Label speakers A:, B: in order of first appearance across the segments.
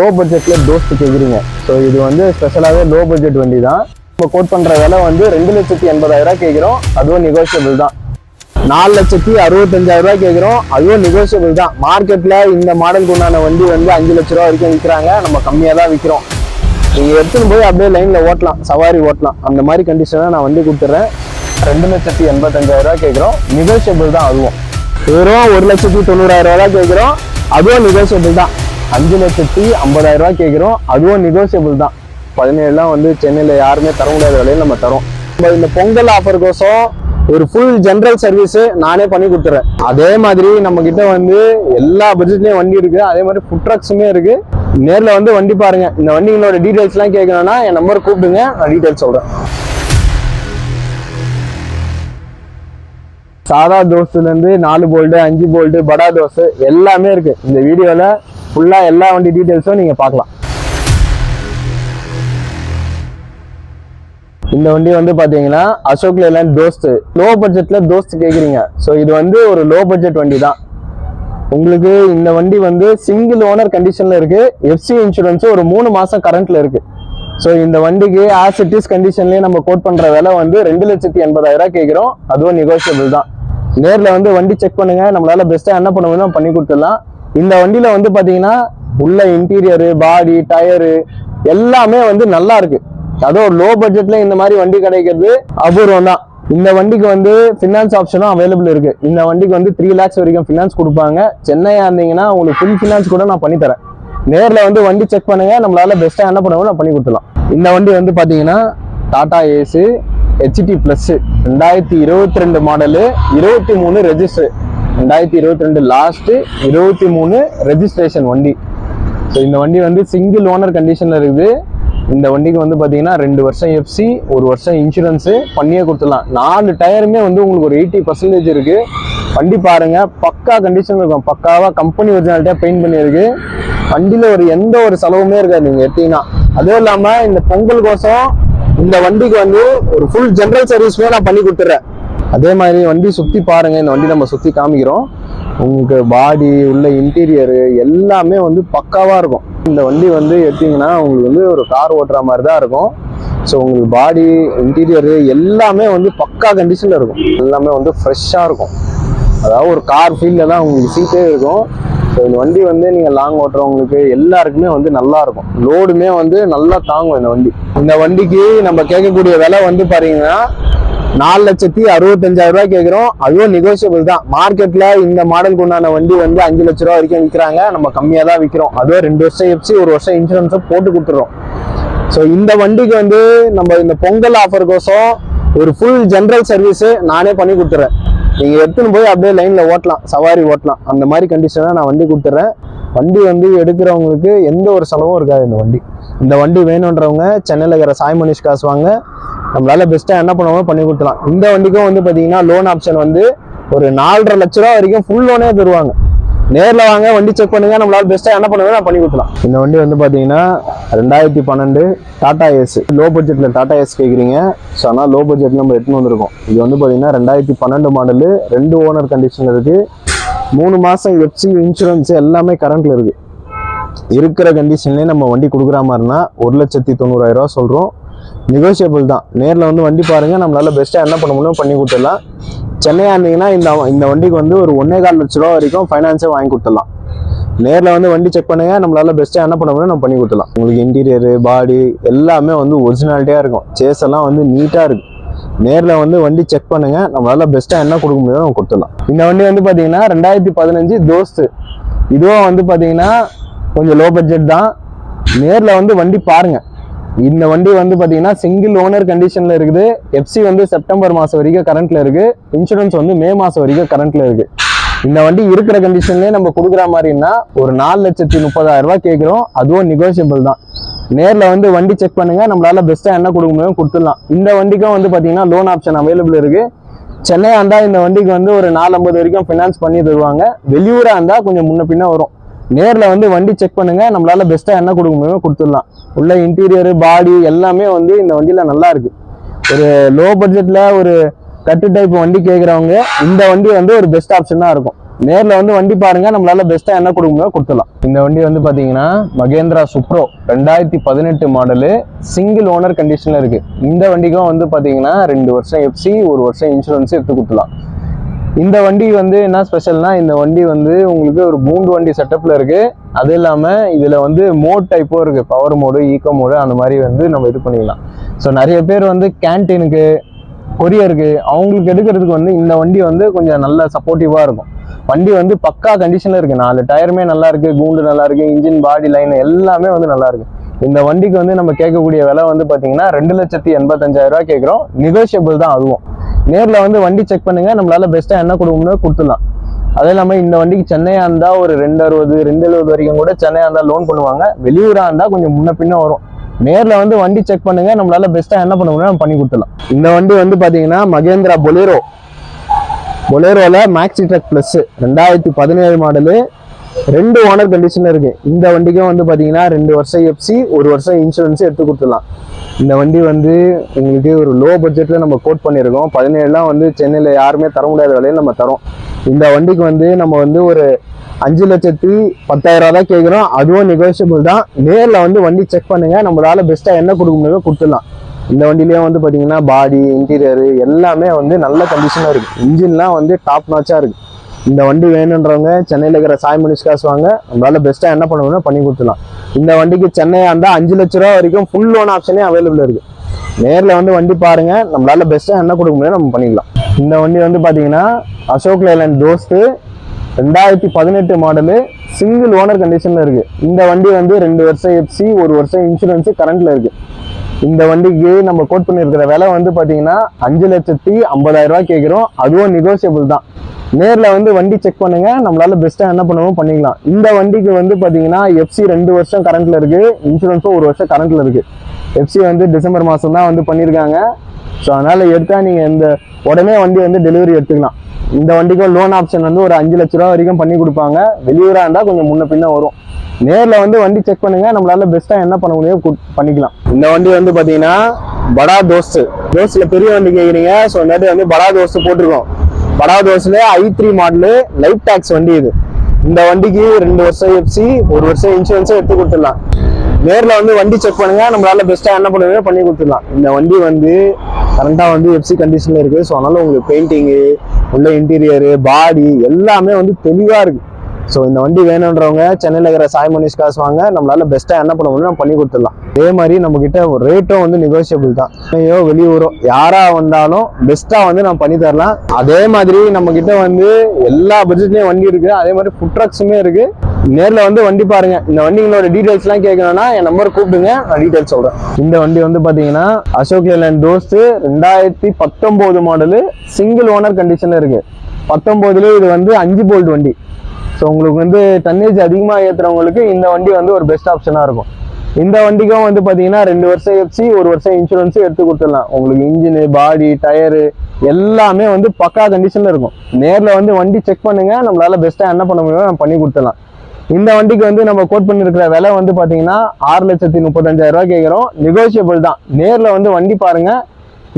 A: Low பட்ஜெட்ல toast கேக்குறீங்க. So இது வந்து ஸ்பெஷலாகவே லோ பட்ஜெட் வண்டி தான் இப்போ கோட் பண்ற விலை வந்து ரெண்டு லட்சத்தி எண்பதாயிரம் கேட்குறோம் அதுவும் நெகோஷியபிள் தான். நாலு லட்சத்தி அறுபத்தஞ்சாயிரம் ரூபாய் கேட்குறோம் அதுவும் நெகோஷியபிள் தான். மார்க்கெட்ல இந்த மாடலுக்கு உண்டான வண்டி வந்து அஞ்சு லட்ச ரூபா வரைக்கும் விற்கிறாங்க. நம்ம கம்மியாக தான் விற்கிறோம் நீங்க எடுத்துன்னு போய் அப்படியே லைன்ல ஓட்டலாம். சவாரி ஓட்டலாம். அந்த மாதிரி கண்டிஷனை நான் வண்டி கொடுத்துட்றேன் ரெண்டு லட்சத்தி எண்பத்தஞ்சாயிரம் ரூபாய் கேட்குறோம் நெகோஷியபிள் தான் அதுவும். வெறும் ஒரு லட்சத்தி தொண்ணூறாயிரம் ரூபாய் கேட்குறோம் அதுவும் நெகோஷியபிள் தான். அஞ்சு லட்சத்தி ஐம்பதாயிரம் ரூபா கேட்குறோம். அதுவும் நெகோசியபிள் தான். பதினேழுலாம் வந்து சென்னையில் யாருமே தர முடியாத விலையில் நம்ம தரோம். நம்ம இந்த பொங்கல் ஆஃபருக்கோசம் ஒரு ஃபுல் ஜென்ரல் சர்வீஸு நானே பண்ணி கொடுத்துறேன். அதே மாதிரி நம்ம கிட்ட வந்து எல்லா பட்ஜெட்லேயும் வண்டி இருக்குது அதே மாதிரி ஃபுட் ட்ரக்ஸுமே இருக்குது நேரில் வந்து வண்டி பாருங்கள் இந்த வண்டிங்களோட டீட்டெயில்ஸ்லாம் கேட்கணும்னா என் நம்பர் கூப்பிடுங்க. நான் டீட்டெயில்ஸ் சொல்கிறேன் சாதா தோசுலேருந்து நாலு போல்டு அஞ்சு போல்டு படா தோசை எல்லாமே இருக்குது இந்த வீடியோவில் ஃபுல்லாக எல்லா வண்டி டீட்டெயில்ஸும் நீங்கள் பார்க்கலாம். இந்த வண்டி வந்து பார்த்தீங்கன்னா அசோக் லேலண்ட் தோஸ்து லோ பட்ஜெட்டில் தோஸ்து கேட்குறீங்க ஸோ இது வந்து ஒரு லோ பட்ஜெட் வண்டி தான் உங்களுக்கு இந்த வண்டி வந்து சிங்கிள் ஓனர் கண்டிஷனில் இருக்குது எஃப்சி இன்சூரன்ஸும் ஒரு மூணு மாதம் கரண்ட்டில் இருக்குது ஸோ இந்த வண்டிக்கு ஆஸ் இட் இஸ் கண்டிஷன்லேயே நம்ம கோட் பண்ணுற விலை வந்து ரெண்டு லட்சத்தி எண்பதாயிரம் கேட்குறோம் அதுவும் நெகோஷியபிள் தான். நேரில் வந்து வண்டி செக் பண்ணுங்கள் நம்மளால் பெஸ்ட்டாக என்ன பண்ண முடியுமோ பண்ணி கொடுத்துடலாம். இந்த வண்டியில வந்து பாத்தீங்கன்னா உள்ள இன்டீரியரு பாடி டயரு எல்லாமே வந்து நல்லா இருக்கு. அதுவும் லோ பட்ஜெட்ல இந்த மாதிரி வண்டி கிடைக்கிறது அபூர்வம் தான் இந்த வண்டிக்கு வந்து ஃபினான்ஸ் ஆப்ஷனும் அவைலபிள் இருக்கு. இந்த வண்டிக்கு வந்து த்ரீ லேக்ஸ் வரைக்கும் ஃபினான்ஸ் கொடுப்பாங்க. சென்னையா இருந்தீங்கன்னா உங்களுக்கு ஃபுல் ஃபினான்ஸ் கூட நான் பண்ணி தரேன். நேர்ல வந்து வண்டி செக் பண்ணுங்க. நம்மளால பெஸ்ட்டாக என்ன பண்ணுவோம் நான் பண்ணி கொடுத்துலாம் இந்த வண்டி வந்து பாத்தீங்கன்னா டாடா ஏசு ஹெச்டி பிளஸ் ரெண்டாயிரத்தி இருபத்தி ரெண்டு மாடலு இருபத்தி மூணு ரெஜிஸ்டர் ரெண்டாயிரத்தி இருபத்தி ரெண்டு லாஸ்ட் இருபத்தி மூணு ரெஜிஸ்ட்ரேஷன் வண்டி. ஸோ இந்த வண்டி வந்து சிங்கிள் ஓனர் கண்டிஷன்ல இருக்குது. இந்த வண்டிக்கு வந்து பார்த்தீங்கன்னா ரெண்டு வருஷம் எஃப்சி ஒரு வருஷம் இன்சூரன்ஸு பண்ணியே கொடுத்துடலாம். நாலு டயருமே வந்து உங்களுக்கு ஒரு எயிட்டி பர்சன்டேஜ் இருக்கு. வண்டி பாருங்க பக்கா கண்டிஷன் இருக்கும். பக்காவா கம்பெனி ஒரிஜினாலிட்டியா பெயிண்ட் பண்ணியிருக்கு. வண்டியில ஒரு எந்த ஒரு செலவுமே இருக்காது நீங்க எடுத்தீங்கன்னா. அதுவும் இல்லாம இந்த பொங்கல் கோசம் இந்த வண்டிக்கு வந்து ஒரு ஃபுல் ஜென்ரல் சர்வீஸ்மே நான் பண்ணி கொடுத்துட்றேன். அதே மாதிரி வண்டி சுற்றி பாருங்கள் இந்த வண்டி நம்ம சுற்றி காமிக்கிறோம். உங்களுக்கு பாடி உள்ள இன்டீரியரு எல்லாமே வந்து பக்காவாக இருக்கும். இந்த வண்டி வந்து எடுத்தீங்கன்னா உங்களுக்கு வந்து ஒரு கார் ஓட்டுற மாதிரி தான் இருக்கும். ஸோ உங்களுக்கு பாடி இன்டீரியரு எல்லாமே வந்து பக்கா கண்டிஷனில் இருக்கும். எல்லாமே வந்து ஃப்ரெஷ்ஷாக இருக்கும். அதாவது ஒரு கார் ஃபீல்டில் தான் உங்களுக்கு சீட்டே இருக்கும். ஸோ இந்த வண்டி வந்து நீங்கள் லாங் ஓட்டுறவங்களுக்கு எல்லாருக்குமே வந்து நல்லா இருக்கும். லோடுமே வந்து நல்லா தாங்கும் இந்த வண்டி. இந்த வண்டிக்கு நம்ம கேட்கக்கூடிய விலை வந்து பாருங்கன்னா நாலு லட்சத்தி அறுபத்தஞ்சாயிரம் ரூபாய் கேட்குறோம் அதுவும் நெகோசியபிள் தான். மார்க்கெட்ல இந்த மாடலுக்கு உண்டான வண்டி வந்து அஞ்சு லட்ச ரூபா வரைக்கும் விற்கிறாங்க நம்ம கம்மியாக தான் விற்கிறோம் அதுவும் ரெண்டு வருஷம் எப்சி ஒரு வருஷம் இன்சூரன்ஸும் போட்டு கொடுத்துறோம் ஸோ இந்த வண்டிக்கு வந்து நம்ம இந்த பொங்கல் ஆஃபருக்கோசம் ஒரு ஃபுல் ஜென்ரல் சர்வீஸு நானே பண்ணி கொடுத்துறேன். நீங்கள் எடுத்துன்னு போய் அப்படியே லைனில் ஓட்டலாம். சவாரி ஓட்டலாம். அந்த மாதிரி கண்டிஷனாக நான் வண்டி கொடுத்துட்றேன் வண்டி வந்து எடுக்கிறவங்களுக்கு எந்த ஒரு செலவும் இருக்காது இந்த வண்டி. இந்த வண்டி வேணுன்றவங்க சென்னையில் இருக்கிற சாய் மனிஷ் காசு வாங்க. நம்மளால பெஸ்ட்டாக என்ன பண்ணுவோமோ பண்ணி கொடுத்துலாம் இந்த வண்டிக்கும் வந்து பார்த்தீங்கன்னா லோன் ஆப்ஷன் வந்து ஒரு நாலரை லட்ச ரூபா வரைக்கும் ஃபுல் லோனே தருவாங்க. நேரில் வாங்க வண்டி செக் பண்ணுங்க நம்மளால பெஸ்ட்டாக என்ன பண்ணுவோம் நான் பண்ணி கொடுத்துலாம் இந்த வண்டி வந்து பார்த்தீங்கன்னா ரெண்டாயிரத்தி பன்னெண்டு டாடா ஏஸ் லோ பட்ஜெட்டில் டாடா ஏஸ் கேட்குறீங்க ஸோ ஆனால் லோ பட்ஜெட் நம்ம எடுத்துன்னு வந்திருக்கோம். இது வந்து பார்த்தீங்கன்னா ரெண்டாயிரத்தி பன்னெண்டு மாடலு ரெண்டு ஓனர் கண்டிஷன் இருக்குது மூணு மாதம் எஃப்சி இன்சூரன்ஸ் எல்லாமே கரண்ட்ல இருக்குது இருக்கிற கண்டிஷன்லேயே நம்ம வண்டி கொடுக்குற மாதிரினா ஒரு லட்சத்தி தொண்ணூறாயிரம் ரூபா சொல்கிறோம் நெகோசியபிள் தான். நேரில் வந்து வண்டி பாருங்கள் நம்மளால் பெஸ்ட்டாக என்ன பண்ண முடியும் பண்ணி கொடுத்துடலாம். சென்னையாக இருந்தீங்கன்னா இந்த இந்த வண்டிக்கு வந்து ஒரு ஒன்னே கால் லட்ச ரூபா வரைக்கும் ஃபைனான்ஸே வாங்கி கொடுத்துடலாம். நேரில் வந்து வண்டி செக் பண்ணுங்க நம்மளால பெஸ்ட்டாக என்ன பண்ண முடியும் நம்ம பண்ணி கொடுத்துடலாம். உங்களுக்கு இன்டீரியரு பாடி எல்லாமே வந்து ஒரிஜினாலிட்டியாக இருக்கும். சேஸ் எல்லாம் வந்து நீட்டாக இருக்கும் நேரில் வந்து வண்டி செக் பண்ணுங்க நம்மளால பெஸ்ட்டாக என்ன கொடுக்க முடியுமோ நம்ம கொடுத்துடலாம். இந்த வண்டி வந்து பார்த்தீங்கன்னா ரெண்டாயிரத்தி பதினஞ்சு தோஸ்து. இதுவும் வந்து பார்த்தீங்கன்னா கொஞ்சம் லோ பட்ஜெட் தான். நேரில் வந்து வண்டி பாருங்கள் இந்த வண்டி வந்து பார்த்தீங்கன்னா சிங்கிள் ஓனர் கண்டிஷனில் இருக்குது. எஃப்சி வந்து செப்டம்பர் மாதம் வரைக்கும் கரண்ட்டில் இருக்குது இன்சூரன்ஸ் வந்து மே மாதம் வரைக்கும் கரண்ட்டில் இருக்குது இந்த வண்டி இருக்கிற கண்டிஷன்லேயே நம்ம கொடுக்குற மாதிரின்னா ஒரு நாலு லட்சத்தி முப்பதாயிரம் கேட்குறோம். அதுவும் நெகோஷியபிள் தான். நேரில் வந்து வண்டி செக் பண்ணுங்கள் நம்மளால் பெஸ்ட்டாக என்ன கொடுக்க முடியும் கொடுத்துடலாம். இந்த வண்டிக்கும் வந்து பார்த்தீங்கன்னா லோன் ஆப்ஷன் அவைலபிள் இருக்குது சென்னையாக இருந்தால் இந்த வண்டிக்கு வந்து ஒரு நாலு ஐம்பது வரைக்கும் ஃபினான்ஸ் பண்ணி தருவாங்க. வெளியூராக இருந்தால் கொஞ்சம் முன்ன பின்னே வரும். நேரில் வந்து வண்டி செக் பண்ணுங்கள் நம்மளால் பெஸ்ட்டாக என்ன கொடுக்க முடியுமோ கொடுத்துடலாம். உள்ள இன்டீரியரு பாடி எல்லாமே வந்து இந்த வண்டியில் நல்லா இருக்குது ஒரு லோ பட்ஜெட்டில் ஒரு கட்டு டைப் வண்டி கேட்குறவங்க இந்த வண்டி வந்து ஒரு பெஸ்ட் ஆப்ஷன் தான் இருக்கும். நேரில் வந்து வண்டி பாருங்க. நம்மளால பெஸ்ட்டாக என்ன கொடுக்க முடியும் கொடுத்துடலாம். இந்த வண்டி வந்து பார்த்தீங்கன்னா மகேந்திரா சுப்ரோ ரெண்டாயிரத்தி பதினெட்டு மாடலு சிங்கிள் ஓனர் கண்டிஷனில் இருக்குது இந்த வண்டிக்கும் வந்து பார்த்தீங்கன்னா ரெண்டு வருஷம் எஃப்சி ஒரு வருஷம் இன்சூரன்ஸ் எடுத்து கொடுத்துலாம் இந்த வண்டி வந்து என்ன ஸ்பெஷல்னா இந்த வண்டி வந்து உங்களுக்கு ஒரு மூன்று வண்டி செட்டப்பில் இருக்குது அது இல்லாமல் இதில் வந்து மோட் டைப்பும் இருக்குது பவர் மோடு ஈக்கோ மோடு அந்த மாதிரி வந்து நம்ம இது பண்ணிக்கலாம். ஸோ நிறைய பேர் வந்து கேன்டீனுக்கு கொரியருக்கு அவங்களுக்கு எடுக்கிறதுக்கு வந்து இந்த வண்டி வந்து கொஞ்சம் நல்ல சப்போர்ட்டிவாக இருக்கும். வண்டி வந்து பக்கா கண்டிஷனில் இருக்குது நாலு டயருமே நல்லா இருக்குது கூண்டு நல்லா இருக்குது இன்ஜின் பாடி லைன் எல்லாமே வந்து நல்லா இருக்குது இந்த வண்டிக்கு வந்து நம்ம கேட்கக்கூடிய விலை வந்து பார்த்தீங்கன்னா ரெண்டு லட்சத்தி எண்பத்தஞ்சாயிரம் கேட்குறோம். நெகோஷியபிள் தான் அதுவும். நேரில் வந்து வண்டி செக் பண்ணுங்கள் நம்மளால் பெஸ்ட்டாக என்ன கொடுக்கணும் கொடுத்துடலாம். அதே இல்லாமல் இந்த வண்டிக்கு சென்னையாக இருந்தால் ஒரு ரெண்டு அறுபது ரெண்டு எழுபது வரைக்கும் கூட சென்னையாக இருந்தால் லோன் பண்ணுவாங்க. வெளியூராக இருந்தால் கொஞ்சம் முன்ன பின்ன வரும். நேரில் வந்து வண்டி செக் பண்ணுங்க. நம்மளால பெஸ்ட்டாக என்ன பண்ண முடியும் பண்ணி கொடுத்துடலாம். இந்த வண்டி வந்து பார்த்தீங்கன்னா மகேந்திரா பொலேரோ பொலேரோவில் மேக்ஸி ட்ரக் ப்ளஸ் ரெண்டாயிரத்தி பதினேழு மாடலு ரெண்டு ஓனர் கண்டிஷன் இருக்கு. இந்த வண்டிக்கும் வந்து பாத்தீங்கன்னா ரெண்டு வருஷம் எஃப்சி ஒரு வருஷம் இன்சூரன்ஸ் எடுத்து கொடுத்துடலாம். இந்த வண்டி வந்து உங்களுக்கு ஒரு லோ பட்ஜெட்ல நம்ம கோட் பண்ணியிருக்கோம். பதினேழுலாம் வந்து சென்னையில யாருமே தர முடியாத விலையில நம்ம தரோம். இந்த வண்டிக்கு வந்து நம்ம வந்து ஒரு அஞ்சு லட்சத்தி பத்தாயிரம் ரூபா தான் கேட்குறோம் அதுவும் நெகோஷியபிள் தான். நேரில் வந்து வண்டி செக் பண்ணுங்க. நம்மளால பெஸ்ட்டாக என்ன கொடுக்க முடியுமோ கொடுத்துடலாம். இந்த வண்டிலேயே வந்து பார்த்தீங்கன்னா பாடி இன்டீரியரு எல்லாமே வந்து நல்ல கண்டிஷனாக இருக்குது இன்ஜின்லாம் வந்து டாப் நாச்சாக இருக்கு. இந்த வண்டி வேணுன்றவங்க சென்னையில் இருக்கிற சாய் மனிஷ் வாங்க. நம்மளால பெஸ்ட்டாக என்ன பண்ணணும்னா பண்ணி கொடுத்துடலாம். இந்த வண்டிக்கு சென்னையாக இருந்தால் அஞ்சு லட்ச ரூபா வரைக்கும் ஃபுல் லோன் ஆப்ஷனே அவைலபிள் இருக்குது நேரில் வந்து வண்டி பாருங்கள் நம்மளால் பெஸ்ட்டாக என்ன கொடுக்க முடியும் நம்ம பண்ணிக்கலாம். இந்த வண்டி வந்து பார்த்தீங்கன்னா அசோக் லேலண்ட் தோஸ்து ரெண்டாயிரத்தி பதினெட்டு மாடலு சிங்கிள் ஓனர் கண்டிஷனில் இருக்குது இந்த வண்டி வந்து ரெண்டு வருஷம் எஃப்சி ஒரு வருஷம் இன்சூரன்ஸு கரண்ட்டில் இருக்குது இந்த வண்டிக்கு நம்ம கோட் பண்ணியிருக்கிற விலை வந்து பார்த்தீங்கன்னா அஞ்சு லட்சத்தி ஐம்பதாயிரம் ரூபா கேட்குறோம் அதுவும் நெகோசியபிள் தான். நேரில் வந்து வண்டி செக் பண்ணுங்க. நம்மளால பெஸ்ட்டாக என்ன பண்ணவும் பண்ணிக்கலாம். இந்த வண்டிக்கு வந்து பார்த்தீங்கன்னா எஃப்சி ரெண்டு வருஷம் கரண்ட்ல இருக்கு. இன்சூரன்ஸும் ஒரு வருஷம் கரண்ட்ல இருக்கு. எஃப்சி வந்து டிசம்பர் மாதம் தான் வந்து பண்ணியிருக்காங்க ஸோ அதனால் எடுத்தால் நீங்கள் இந்த உடனே வண்டி வந்து டெலிவரி எடுத்துக்கலாம். இந்த வண்டிக்கும் லோன் ஆப்ஷன் வந்து ஒரு அஞ்சு லட்ச ரூபா வரைக்கும் பண்ணி கொடுப்பாங்க. வெளியூராக இருந்தால் கொஞ்சம் முன்ன பின்ன வரும். நேரில் வந்து வண்டி செக் பண்ணுங்கள் நம்மளால பெஸ்ட்டாக என்ன பண்ண முடியும் பண்ணிக்கலாம். இந்த வண்டி வந்து பார்த்தீங்கன்னா படா தோஸ்ட் தோஸ்ட்ல பெரிய வண்டி கேட்குறீங்க ஸோ நேற்று வந்து படா தோஸ்ட் போட்டிருக்கோம். Bada தோஸ்ட்ல I three model light tax வண்டி இது. இந்த வண்டிக்கு ரெண்டு வருஷம் எஃப்சி ஒரு வருஷம் இன்சூரன்ஸும் எடுத்து கொடுத்துடலாம். நேர்ல வந்து வண்டி செக் பண்ணுங்க. நம்மளால பெஸ்ட்டா என்ன பண்ணுவீங்க பண்ணி கொடுத்துடலாம். இந்த வண்டி வந்து கரண்டா வந்து எஃப்சி கண்டிஷன்ல இருக்கு. ஸோ அதனால உங்களுக்கு பெயிண்டிங்கு உள்ள இன்டீரியரு பாடி எல்லாமே வந்து தெளிவாக இருக்கு. ஸோ இந்த வண்டி வேணுன்றவங்க சென்னையில் இருக்கிற சாய் மனிஷ் காசு வாங்க. நம்மளால பெஸ்ட்டாக என்ன பண்ண முடியும் நம்ம பண்ணி கொடுத்துடலாம். அதே மாதிரி நம்மக்கிட்ட ரேட்டும் வந்து நெகோஷியபிள் தான். ஐயோ வெளியூரோ யாராக வந்தாலும் பெஸ்ட்டாக வந்து நம்ம பண்ணி தரலாம். அதே மாதிரி நம்மக்கிட்ட வந்து எல்லா பட்ஜெட்லேயும் வண்டி இருக்குது அதே மாதிரி ஃபுட் ட்ரக்ஸுமே இருக்குது நேரில் வந்து வண்டி பாருங்க. இந்த வண்டிங்களோட டீட்டெயில்ஸ்லாம் கேட்கணும்னா என் நம்பர் கூப்பிடுங்க. நான் டீடைல்ஸ் சொல்கிறேன் இந்த வண்டி வந்து பார்த்தீங்கன்னா அசோக் லேண்ட் தோஸ்து ரெண்டாயிரத்தி பத்தொம்போது மாடலு சிங்கிள் ஓனர் கண்டிஷனில் இருக்குது பத்தொம்போதுலேயே இது வந்து அஞ்சு போல்ட் வண்டி. ஸோ உங்களுக்கு வந்து டன்னேஜ் அதிகமாக ஏற்றுறவங்களுக்கு இந்த வண்டி வந்து ஒரு பெஸ்ட் ஆப்ஷனாக இருக்கும். இந்த வண்டிக்கும் வந்து பார்த்தீங்கன்னா ரெண்டு வருஷம் எஃப்சி ஒரு வருஷம் இன்சூரன்ஸும் எடுத்து கொடுத்துடலாம். உங்களுக்கு இன்ஜினு பாடி டயரு எல்லாமே வந்து பக்கா கண்டிஷனில் இருக்கும். நேரில் வந்து வண்டி செக் பண்ணுங்கள் நம்மளால் பெஸ்ட்டாக என்ன பண்ண முடியுமோ நம்ம பண்ணி கொடுத்துடலாம். இந்த வண்டிக்கு வந்து நம்ம கோட் பண்ணியிருக்கிற விலை வந்து பார்த்தீங்கன்னா ஆறு லட்சத்தி முப்பத்தஞ்சாயிரம் கேட்குறோம் நெகோஷியபிள் தான். நேரில் வந்து வண்டி பாருங்கள்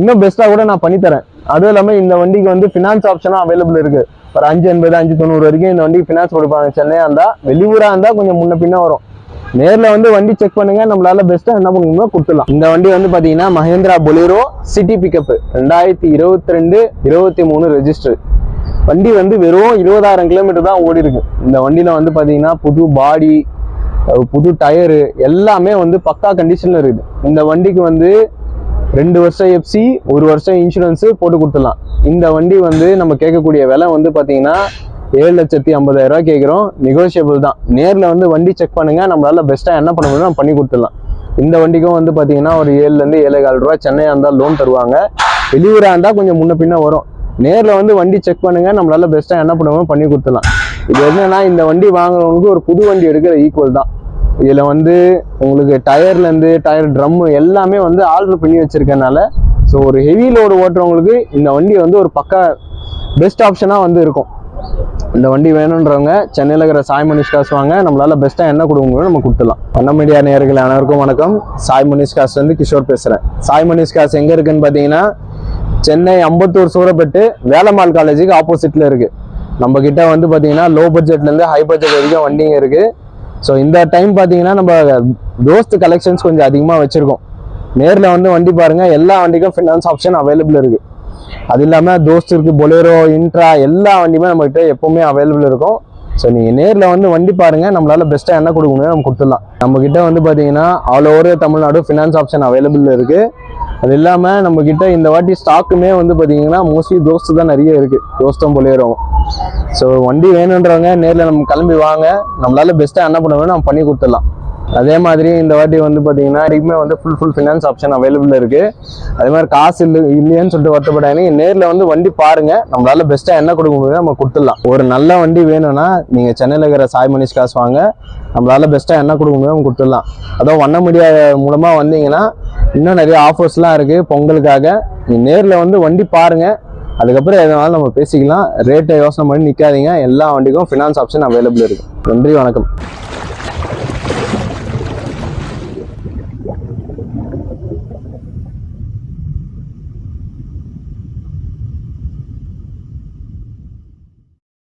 A: இன்னும் பெஸ்ட்டாக கூட நான் பண்ணித்தரேன். அதுவும் இல்லாமல் இந்த வண்டிக்கு வந்து ஃபினான்ஸ் ஆப்ஷனும் அவைலபிள் இருக்குது ஒரு அஞ்சு எண்பது அஞ்சு தொண்ணூறு வரைக்கும் இந்த வண்டிக்கு ஃபினான்ஸ் கொடுப்பாங்க. சென்னையாக இருந்தால் வெளியூராக இருந்தால் கொஞ்சம் முன்ன பின்ன வரும். நேரில் வந்து வண்டி செக் பண்ணுங்க நம்மளால பெஸ்ட்டாக என்ன பண்ணுமோ கொடுத்துலாம் இந்த வண்டி வந்து பார்த்தீங்கன்னா மஹேந்திரா பொலேரோ சிட்டி பிக்கப் ரெண்டாயிரத்தி இருபத்தி ரெண்டு இருபத்தி மூணு ரெஜிஸ்டர் வண்டி வந்து வெறும் இருபதாயிரம் கிலோமீட்டர் தான் ஓடி இருக்கு. இந்த வண்டியில் வந்து பார்த்தீங்கன்னா புது பாடி புது டயரு எல்லாமே வந்து பக்கா கண்டிஷனில் இருக்குது. இந்த வண்டிக்கு வந்து ரெண்டு வருஷம் எஃப்சி ஒரு வருஷம் இன்சூரன்ஸு போட்டு கொடுத்துடலாம். இந்த வண்டி வந்து நம்ம கேட்கக்கூடிய விலை வந்து பார்த்தீங்கன்னா ஏழு லட்சத்தி ஐம்பதாயிரம் கேட்குறோம். நெகோஷியபிள் தான். நேரில் வந்து வண்டி செக் பண்ணுங்கள் நம்மளால பெஸ்ட்டாக என்ன பண்ண முடியுமோ பண்ணி கொடுத்துடலாம். இந்த வண்டிக்கும் வந்து பார்த்தீங்கன்னா ஒரு ஏழுலேருந்து ஏழே கால் ரூபா சென்னையாக இருந்தால் லோன் தருவாங்க. வெளியூராக இருந்தால் கொஞ்சம் முன்ன பின்ன வரும். நேரில் வந்து வண்டி செக் பண்ணுங்கள் நம்மளால பெஸ்ட்டாக என்ன பண்ணுவோம் பண்ணி கொடுத்துடலாம். இது என்னன்னா இந்த வண்டி வாங்குறவங்களுக்கு ஒரு புது வண்டி எடுக்கிற ஈக்குவல் தான். இதில் வந்து உங்களுக்கு டயர்லேருந்து டயர் ட்ரம்மு எல்லாமே வந்து ஆர்டர் பண்ணி வச்சிருக்கனால ஸோ ஒரு ஹெவி லோடு ஓட்டுறவங்களுக்கு இந்த வண்டி வந்து ஒரு பக்கா பெஸ்ட் ஆப்ஷனாக வந்து இருக்கும். இந்த வண்டி வேணுன்றவங்க சென்னையில் இருக்கிற சாய் மனிஷ் காசு வாங்க நம்மளால் பெஸ்ட்டாக என்ன கொடுக்க முடியும் நம்ம கொடுத்துலாம் பண்ண மீடியா நேர்கள் அனைவருக்கும் வணக்கம். சாய் மனிஷ் வந்து கிஷோர் பேசுகிறேன் சாய் மனிஷ் காசு எங்கே இருக்குன்னு பார்த்தீங்கன்னா சென்னை அம்பத்தூர் சூரப்பட்டு வேலம்மாள் காலேஜுக்கு ஆப்போசிட்டில் இருக்குது நம்மக்கிட்ட வந்து பார்த்தீங்கன்னா லோ பட்ஜெட்லேருந்து ஹை பட்ஜெட் வரைக்கும் வண்டிங்க இருக்குது ஸோ இந்த டைம் பார்த்தீங்கன்னா நம்ம தோஸ்த் கலெக்ஷன்ஸ் கொஞ்சம் அதிகமாக வச்சுருக்கோம். நேரில் வந்து வண்டி பாருங்கள் எல்லா வண்டிக்கும் ஃபினான்ஸ் ஆப்ஷன் அவைலபிள் இருக்குது அது இல்லாமல் தோஸ்த் இருக்குது பொலேரோ இன்ட்ரா எல்லா வண்டியுமே நம்மகிட்ட எப்போவுமே அவைலபிள் இருக்கும். ஸோ நீங்கள் நேரில் வந்து வண்டி பாருங்கள் நம்மளால் பெஸ்ட்டாக என்ன கொடுக்க முடியும் நம்ம கொடுத்துடலாம். நம்மக்கிட்ட கிட்ட வந்து பார்த்தீங்கன்னா all over Tamil Nadu finance option available இருக்குது அது இல்லாமல் நம்ம இந்த வாட்டி ஸ்டாக்குமே வந்து பார்த்தீங்கன்னா மோஸ்ட்லி தோஸ்து தான் நிறைய இருக்குது தோஸ்தம் பொலியரும் ஸோ வண்டி வேணுன்றவங்க நேரில் நம்ம கிளம்பி வாங்க. நம்மளால் பெஸ்ட்டாக என்ன பண்ண வேணும் நம்ம பண்ணி கொடுத்துடலாம். அதே மாதிரி இந்த வாட்டி வந்து பார்த்தீங்கன்னா வரைக்குமே வந்து full full finance option available இருக்குது அதே மாதிரி காசு இல்லை இல்லையேன்னு சொல்லிட்டு வருத்தப்படாதீங்க. நேரில் வந்து வண்டி பாருங்கள் நம்மளால் பெஸ்ட்டாக என்ன கொடுக்க முடியும் நம்ம கொடுத்துடலாம். ஒரு நல்ல வண்டி வேணும்னா நீங்கள் சென்னையில் இருக்கிற சாய் மணிஷ் காசு வாங்க. நம்மளால் பெஸ்ட்டாக என்ன கொடுக்க முடியும் நம்ம கொடுத்துடலாம். அதுவும் வண்ண மீடியா மூலமாக வந்தீங்கன்னா இன்னும் நிறைய ஆஃபர்ஸ்லாம் இருக்குது பொங்கலுக்காக. நீங்கள் நேரில் வந்து வண்டி பாருங்க. அதுக்கப்புறம் எதனாலும் நம்ம பேசிக்கலாம். ரேட்டை யோசனை பண்ணி நிற்காதீங்க எல்லா வண்டிக்கும் ஃபினான்ஸ் ஆப்ஷன் அவைலபிள் இருக்குது நன்றி வணக்கம்.